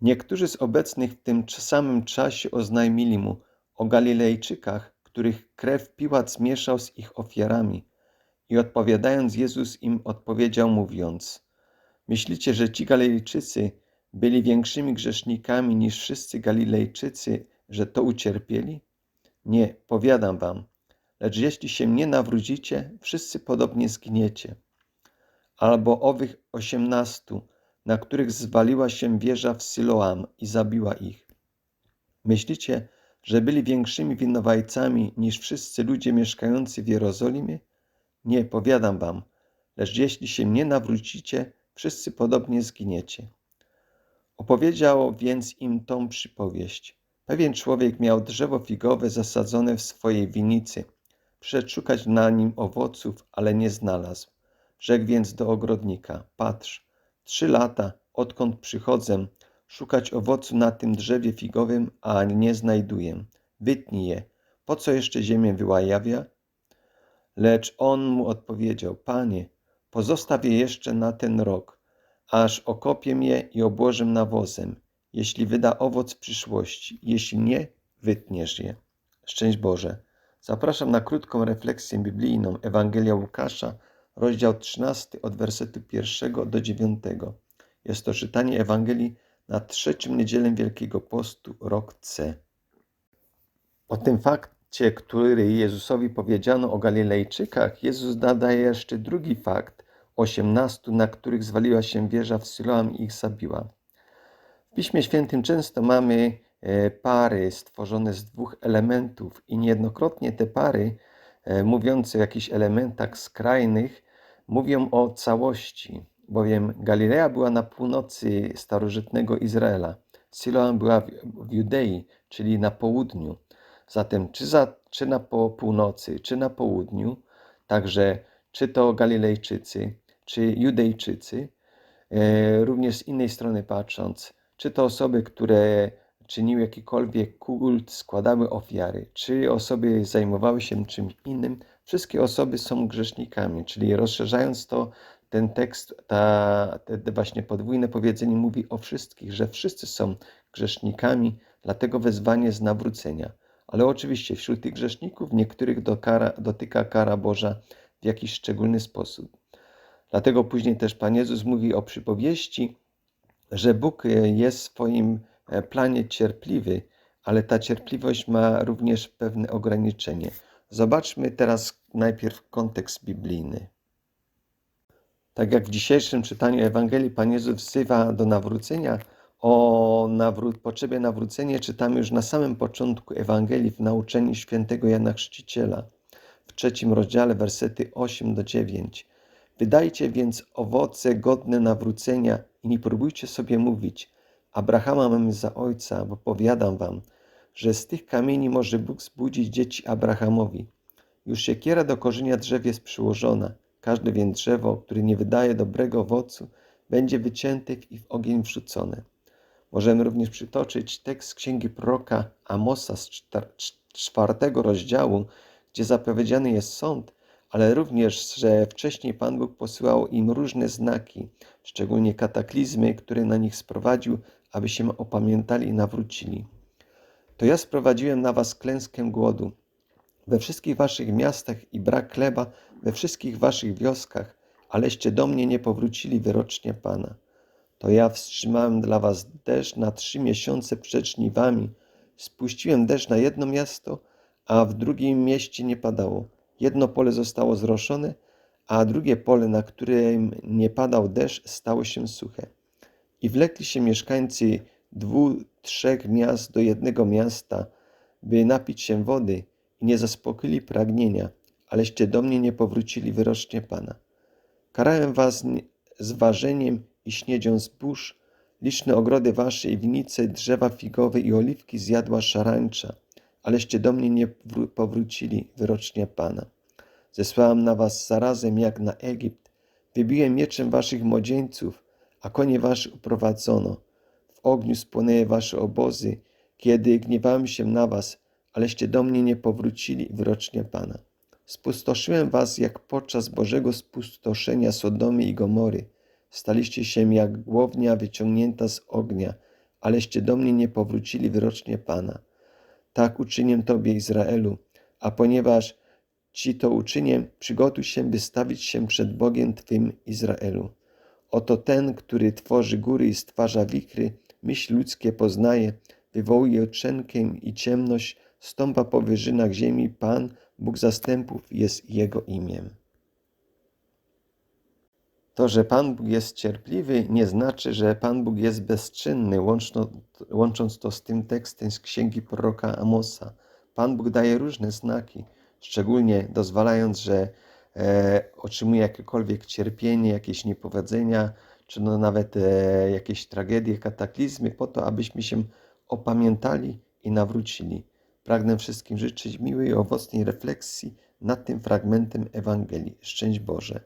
Niektórzy z obecnych w tym samym czasie oznajmili mu o Galilejczykach, których krew Piłat zmieszał z ich ofiarami. I odpowiadając, Jezus im odpowiedział, mówiąc: Myślicie, że ci Galilejczycy byli większymi grzesznikami niż wszyscy Galilejczycy, że to ucierpieli? Nie, powiadam wam, lecz jeśli się nie nawrócicie, wszyscy podobnie zginiecie. Albo owych osiemnastu, na których zwaliła się wieża w Siloam i zabiła ich. Myślicie, że byli większymi winowajcami niż wszyscy ludzie mieszkający w Jerozolimie? Nie, powiadam wam, lecz jeśli się nie nawrócicie, wszyscy podobnie zginiecie. Opowiedział więc im tą przypowieść. Pewien człowiek miał drzewo figowe zasadzone w swojej winicy. Przyszedł na nim owoców, ale nie znalazł. Rzekł więc do ogrodnika: Patrz, trzy lata, odkąd przychodzę, szukać owocu na tym drzewie figowym, a nie znajduję. Wytnij je. Po co jeszcze ziemię wyłajawia? Lecz on mu odpowiedział: Panie, pozostaw je jeszcze na ten rok, aż okopię je i obłożę nawozem. Jeśli wyda owoc w przyszłości, jeśli nie, wytniesz je. Szczęść Boże. Zapraszam na krótką refleksję biblijną Ewangelia Łukasza, rozdział 13 od wersetu 1 do 9. Jest to czytanie Ewangelii na trzecim niedzielę Wielkiego Postu, rok C. O tym fakcie, który Jezusowi powiedziano o Galilejczykach, Jezus nadaje jeszcze drugi fakt, osiemnastu, na których zwaliła się wieża w Siloam i ich zabiła. W Piśmie Świętym często mamy e, pary stworzone z dwóch elementów i niejednokrotnie te pary, e, mówiące o jakichś elementach skrajnych, mówią o całości, bowiem Galilea była na północy starożytnego Izraela, Siloam była w Judei, czyli na południu. Zatem czy, za, czy na po północy, czy na południu, także czy to Galilejczycy, czy Judejczycy, e, również z innej strony patrząc, czy to osoby, które czyniły jakikolwiek kult, składały ofiary, czy osoby zajmowały się czymś innym, wszystkie osoby są grzesznikami, czyli rozszerzając to, ten tekst, ta, te właśnie podwójne powiedzenie mówi o wszystkich, że wszyscy są grzesznikami, dlatego wezwanie z nawrócenia. Ale oczywiście wśród tych grzeszników niektórych do kara, dotyka kara Boża w jakiś szczególny sposób. Dlatego później też Pan Jezus mówi o przypowieści, że Bóg jest w swoim e, planie cierpliwy, ale ta cierpliwość ma również pewne ograniczenie. Zobaczmy teraz najpierw kontekst biblijny. Tak jak w dzisiejszym czytaniu Ewangelii Pan Jezus wzywa do nawrócenia, o nawró- potrzebie nawrócenia czytamy już na samym początku Ewangelii w nauczeniu świętego Jana Chrzciciela w trzecim rozdziale, wersety 8 do 9. Wydajcie więc owoce godne nawrócenia i nie próbujcie sobie mówić, Abrahama mamy za ojca, bo powiadam wam, że z tych kamieni może Bóg zbudzić dzieci Abrahamowi. Już siekiera do korzenia drzew jest przyłożona. Każde więc drzewo, które nie wydaje dobrego owocu, będzie wycięte i w ogień wrzucone. Możemy również przytoczyć tekst księgi proroka Amosa z czwartego rozdziału, gdzie zapowiedziany jest sąd, ale również, że wcześniej Pan Bóg posyłał im różne znaki, szczególnie kataklizmy, które na nich sprowadził, aby się opamiętali i nawrócili. To ja sprowadziłem na was klęskę głodu we wszystkich waszych miastach i brak chleba we wszystkich waszych wioskach, aleście do mnie nie powrócili wyrocznie Pana. To ja wstrzymałem dla was deszcz na trzy miesiące przed żniwami, spuściłem deszcz na jedno miasto, a w drugim mieście nie padało. Jedno pole zostało zroszone, a drugie pole, na którym nie padał deszcz, stało się suche. I wlekli się mieszkańcy dwóch, trzech miast do jednego miasta, by napić się wody i nie zaspokoili pragnienia, aleście do mnie nie powrócili wyrocznie Pana. Karałem was zważeniem i śniedzią zbóż, liczne ogrody wasze i winice, drzewa figowe i oliwki zjadła szarańcza, aleście do mnie nie powrócili wyrocznie Pana. Zesłałem na was zarazem jak na Egipt, wybiłem mieczem waszych młodzieńców, a konie wasze uprowadzono. W ogniu spłonęły wasze obozy, kiedy gniewałem się na was, aleście do mnie nie powrócili wyrocznie Pana. Spustoszyłem was jak podczas Bożego spustoszenia Sodomy i Gomory. Staliście się jak głownia wyciągnięta z ognia, aleście do mnie nie powrócili wyrocznie Pana. Tak uczynię Tobie, Izraelu, a ponieważ Ci to uczynię, przygotuj się, by stawić się przed Bogiem Twym, Izraelu. Oto ten, który tworzy góry i stwarza wichry, myśl ludzkie poznaje, wywołuje utrzenkę i ciemność, stąpa po wyżynach ziemi, Pan, Bóg zastępów, jest Jego imię. To, że Pan Bóg jest cierpliwy, nie znaczy, że Pan Bóg jest bezczynny, łączno, łącząc to z tym tekstem z księgi proroka Amosa. Pan Bóg daje różne znaki, szczególnie dozwalając, że e, otrzymuje jakiekolwiek cierpienie, jakieś niepowodzenia, czy no nawet e, jakieś tragedie, kataklizmy, po to, abyśmy się opamiętali i nawrócili. Pragnę wszystkim życzyć miłej i owocnej refleksji nad tym fragmentem Ewangelii. Szczęść Boże.